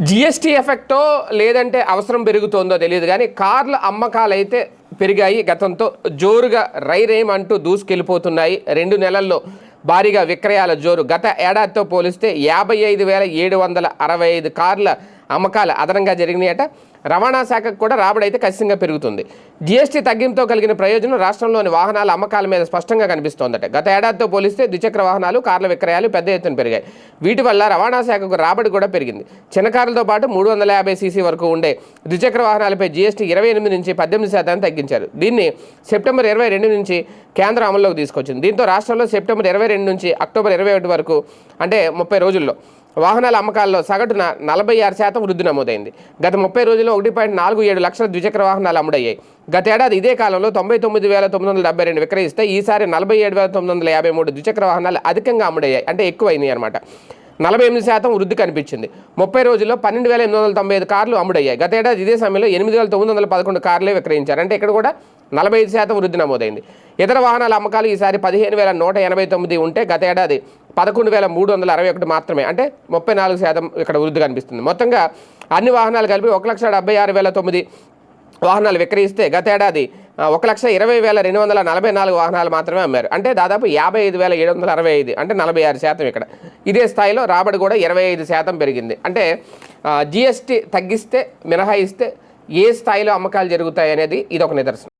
GST ఎఫెక్టో లేదంటే అవసరం పెరుగుతోందో తెలియదు కానీ కార్ల అమ్మకాలు అయితే పెరిగాయి. గతంతో జోరుగా రైరేమంటూ దూసుకెళ్ళిపోతున్నాయి. రెండు నెలల్లో భారీగా విక్రయాల జోరు. గత ఏడాదితో పోలిస్తే యాభై ఐదు వేల ఏడు వందల అరవై ఐదు కార్ల అమ్మకాలు అదనంగా జరిగినాయట. రవాణా శాఖకు కూడా రాబడి అయితే ఖచ్చితంగా పెరుగుతుంది. జీఎస్టీ తగ్గింపుతో కలిగిన ప్రయోజనం రాష్ట్రంలోని వాహనాల అమ్మకాల మీద స్పష్టంగా కనిపిస్తోందట. గత ఏడాదితో పోలిస్తే ద్విచక్ర వాహనాలు కార్ల విక్రయాలు పెద్ద ఎత్తున పెరిగాయి. వీటి వల్ల రవాణా శాఖకు రాబడి కూడా పెరిగింది. చిన్న కార్లతో పాటు మూడు వందల యాభై సీసీ వరకు ఉండే ద్విచక్ర వాహనాలపై జీఎస్టీ ఇరవై ఎనిమిది నుంచి పద్దెనిమిది శాతాన్ని తగ్గించారు. దీన్ని సెప్టెంబర్ ఇరవై రెండు నుంచి కేంద్రం అమల్లోకి తీసుకొచ్చింది. దీంతో రాష్ట్రంలో సెప్టెంబర్ ఇరవై రెండు నుంచి అక్టోబర్ ఇరవై ఒకటి వరకు అంటే ముప్పై రోజుల్లో వాహనాల అమ్మకాల్లో సగటున నలభై ఆరు శాతం వృద్ధి నమోదైంది. గత ముప్పై రోజుల్లో ఒకటి పాయింట్ నాలుగు ఏడు లక్షల ద్విచక్ర వాహనాలు అమ్ముడయ్యాయి. గతేడాది ఇదే కాలంలో తొంభై తొమ్మిది వేల తొమ్మిది వందల డెబ్బై రెండు విక్రయిస్తే ఈసారి నలభై ఏడు వేల తొమ్మిది వందల యాభై మూడు ద్విచక్ర వాహనాలు అధికంగా అమ్ముడయ్యాయి. అంటే ఎక్కువైనాయి అనమాట నలభై ఎనిమిది శాతం వృద్ధి కనిపించింది. ముప్పై రోజుల్లో పన్నెండు వేల ఎనిమిది వందల తొంభై ఐదు కార్లు అమ్ముడయ్యాయి. గతేడాది ఇదే సమయంలో ఎనిమిది వేల తొమ్మిది వందల పదకొండు కార్లే విక్రయించారు. అంటే ఇక్కడ కూడా నలభై ఐదు శాతం వృద్ధి నమోదైంది. ఇతర వాహనాల అమ్మకాలు ఈసారి పదిహేను వేల నూట ఎనభై తొమ్మిది ఉంటే గతేడాది పదకొండు వేల మూడు వందల అరవై ఒకటి మాత్రమే. అంటే ముప్పై నాలుగు శాతం ఇక్కడ వృద్ధి కనిపిస్తుంది మొత్తంగా అన్ని వాహనాలు కలిపి ఒక లక్ష డెబ్బై ఆరు వేల తొమ్మిది వాహనాలు విక్రయిస్తే గతేడాది ఒక లక్ష ఇరవై వేల రెండు వందల నలభై నాలుగు వాహనాలు మాత్రమే అమ్మారు. అంటే దాదాపు యాభై ఐదు వేల ఏడు వందల అరవై ఐదు అంటే నలభై ఆరు శాతం ఇక్కడ. ఇదే స్థాయిలో రాబడి కూడా ఇరవై ఐదు శాతం పెరిగింది. అంటే జిఎస్టీ తగ్గిస్తే మినహాయిస్తే ఏ స్థాయిలో అమ్మకాలు జరుగుతాయి అనేది ఇది ఒక నిదర్శనం.